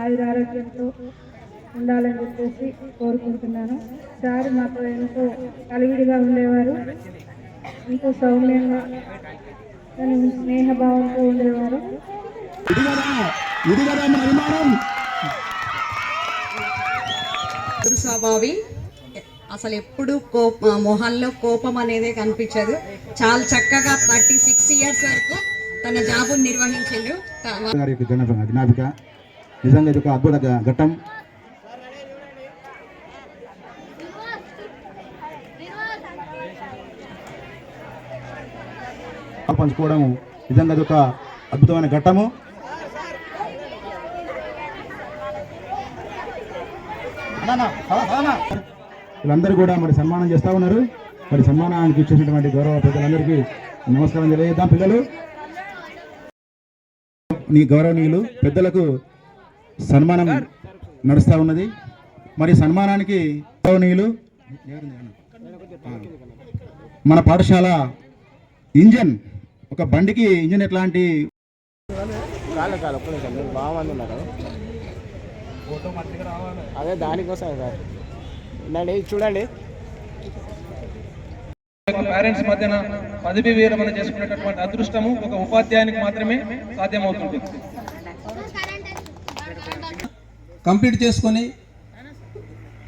ఆయుర ఆరోగ్యంతో ఉండాలని చెప్పేసి కోరుకుంటున్నాను. సార్ మాకు ఎంతో కలివిడిగా ఉండేవారు ఎంతో సౌమ్యంగా స్నేహభావంతో ఉండేవారు. స్వభావి అసలు ఎప్పుడు కోప మొహంలో కోపం అనేదే కనిపించదు. చాలా చక్కగా థర్టీ సిక్స్ ఇయర్స్ వరకు తన జాబును జ్ఞాపక నిజంగా ఇది ఒక అద్భుత ఘట్టం. పంచుకోవడం నిజంగా ఇది ఒక అద్భుతమైన ఘట్టము. వీళ్ళందరూ కూడా మరి సన్మానం చేస్తా ఉన్నారు. మరి సన్మానానికి ఇచ్చేసినటువంటి గౌరవ పెద్దలందరికీ నమస్కారం తెలియజేద్దాం పిల్లలు. నీ గౌరవనీయులు పెద్దలకు సన్మానం నడుస్తూ ఉన్నది. మరి సన్మానానికి గౌరవనీయులు మన పాఠశాల ఇంజన్ ఒక బండికి ఇంజన్ ఎట్లాంటి మీరు ఉన్నారు అదే దానికోసం సార్. చూడండి. పేరెంట్స్ మధ్యన పదవి విరమణ చేసుకునేటటువంటి అదృష్టము ఒక ఉపాధ్యాయునికి మాత్రమే సాధ్యమవుతుంది. కంప్లీట్ చేసుకొని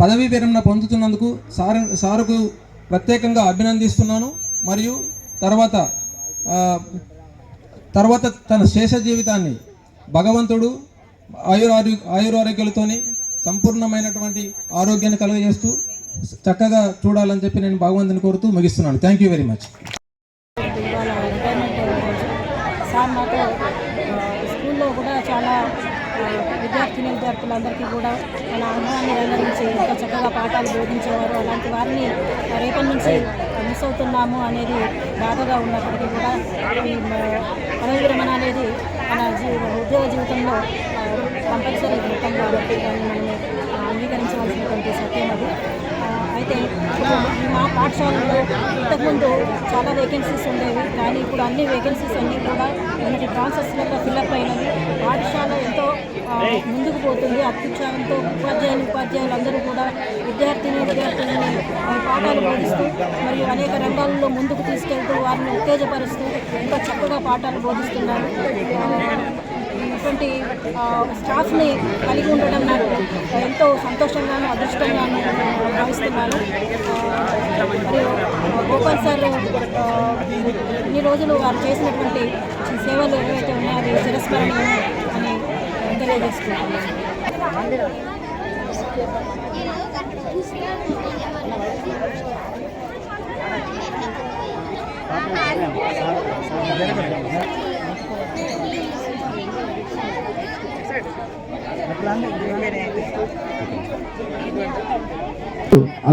పదవీ విరమణ పొందుతున్నందుకు సార్ సారుకు ప్రత్యేకంగా అభినందిస్తున్నాను. మరియు తర్వాత తర్వాత తన శేష జీవితాన్ని భగవంతుడు ఆయురారోగ్య ఆయురారోగ్యాలతోని సంపూర్ణమైనటువంటి ఆరోగ్యాన్ని కలుగజేస్తూ చక్కగా చూడాలని చెప్పి నేను భగవంతుని కోరుతూ ముగిస్తున్నాను thank you very much sir మాకు స్కూల్లో కూడా చాలా విద్యార్థిని విద్యార్థులందరికీ కూడా మన అనుభవాన్ని వెల్లడించి ఎంతో చక్కగా పాఠాలు బోధించేవారు అలాంటి వారిని రేపటి నుంచి మిస్ అవుతున్నాము అనేది బాధగా ఉన్నప్పటికీ కూడా ఈ పదవి విరమణ అనేది మన జీ ఉద్యోగ జీవితంలో కంపల్సరీ ఉంటాం కాబట్టి దాన్ని మనం అంగీకరించవలసినటువంటి సత్యం అది ఆ, అయితే ఇప్పుడు ఈ మా పాఠశాలలో ఇంతకుముందు చాలా వేకెన్సీస్ ఉండేవి. కానీ ఇప్పుడు అన్ని వేకెన్సీస్ అన్నీ కూడా మనకి ట్రాన్సెస్లలో ఫిల్అప్ అయినవి. పాఠశాల ఎంతో ముందుకు పోతుంది. అత్యుత్సాహంతో ఉపాధ్యాయులు ఉపాధ్యాయులు అందరూ కూడా విద్యార్థిని విద్యార్థులని పాఠాలు బోధిస్తూ మరియు అనేక రంగాల్లో ముందుకు తీసుకెళ్తూ వారిని ఉత్తేజపరుస్తూ ఇంకా చక్కగా పాఠాలు బోధిస్తున్నారు. ఆ, ఇటువంటి స్టాఫ్ని కలిగి ఉండడం నాకు ఎంతో సంతోషంగాను అదృష్టంగాను భావిస్తున్నాను. మరియు గోపాల్ సార్ ఇన్ని రోజులు వారు చేసినటువంటి సేవలు ఏవైతే ఉన్నాయో అవి చిరస్మరణీయం అని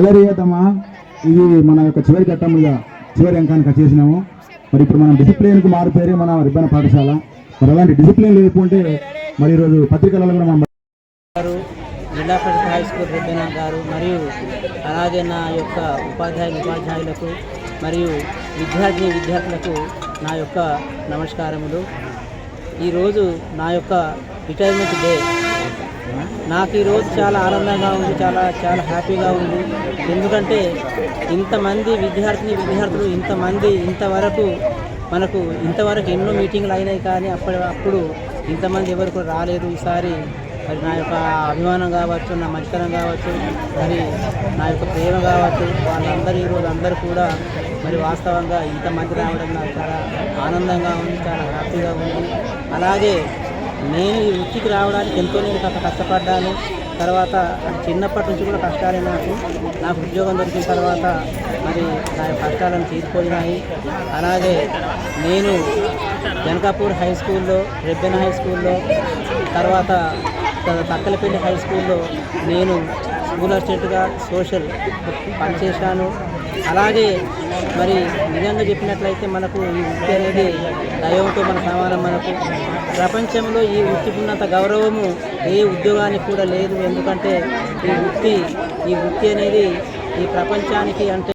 తెలియజేస్తున్నాను ఇది మన యొక్క చివరి ఘట్టముగా చివరి అంకానికి వచ్చేసినాము. మరి ఇప్పుడు మనం డిసిప్లిన్కి మారిపోయారు మన రిబ్బన పాఠశాల. మరి అలాంటి డిసిప్లిన్ లేకుంటే మరి ఈరోజు పత్రికలలో కూడా మనం జిల్లా పరిషత్ హై స్కూల్ రెబ్బెనా గారు మరియు అలాగే నా యొక్క ఉపాధ్యాయ ఉపాధ్యాయులకు మరియు విద్యార్థిని విద్యార్థులకు నా యొక్క నమస్కారములు. ఈరోజు నా యొక్క రిటైర్మెంట్ డే నాకు ఈరోజు చాలా ఆనందంగా ఉంది చాలా చాలా హ్యాపీగా ఉంది. ఎందుకంటే ఇంతమంది విద్యార్థిని విద్యార్థులు ఇంతమంది ఇంతవరకు మనకు ఇంతవరకు ఎన్నో మీటింగ్లు అయినాయి కానీ అప్పటి అప్పుడు ఇంతమంది ఎవరు కూడా రాలేదు. ఈసారి మరి నా యొక్క అభిమానం కావచ్చు నా మంచితనం కావచ్చు మరి నా యొక్క ప్రేమ కావచ్చు వాళ్ళందరూ ఈరోజు అందరూ కూడా మరి వాస్తవంగా ఇంతమంది రావడం నాకు చాలా ఆనందంగా ఉంది చాలా హ్యాపీగా ఉంది. అలాగే నేను ఈ వృత్తికి రావడానికి ఎంతో నేను కాస్త కష్టపడ్డాను. తర్వాత చిన్నప్పటి నుంచి కూడా కష్టాలే నాకు. నాకు ఉద్యోగం దొరికిన తర్వాత మరి నా కష్టాలను తీరిపోయినాయి. అలాగే నేను జనకాపూర్ హై స్కూల్లో రెబ్బెన్ హై స్కూల్లో తర్వాత తక్కలపల్లి హై స్కూల్లో నేను స్కూల్ అసిస్టెంట్గా సోషల్ పనిచేశాను. అలాగే మరి నిజంగా చెప్పినట్లయితే మనకు ఈ వృత్తి అనేది దైవంతో మన సమానం మనకు. ప్రపంచంలో ఈ వృత్తికున్నంత గౌరవము ఏ ఉద్యోగానికి కూడా లేదు. ఎందుకంటే ఈ వృత్తి ఈ వృత్తి అనేది ఈ ప్రపంచానికి అంటే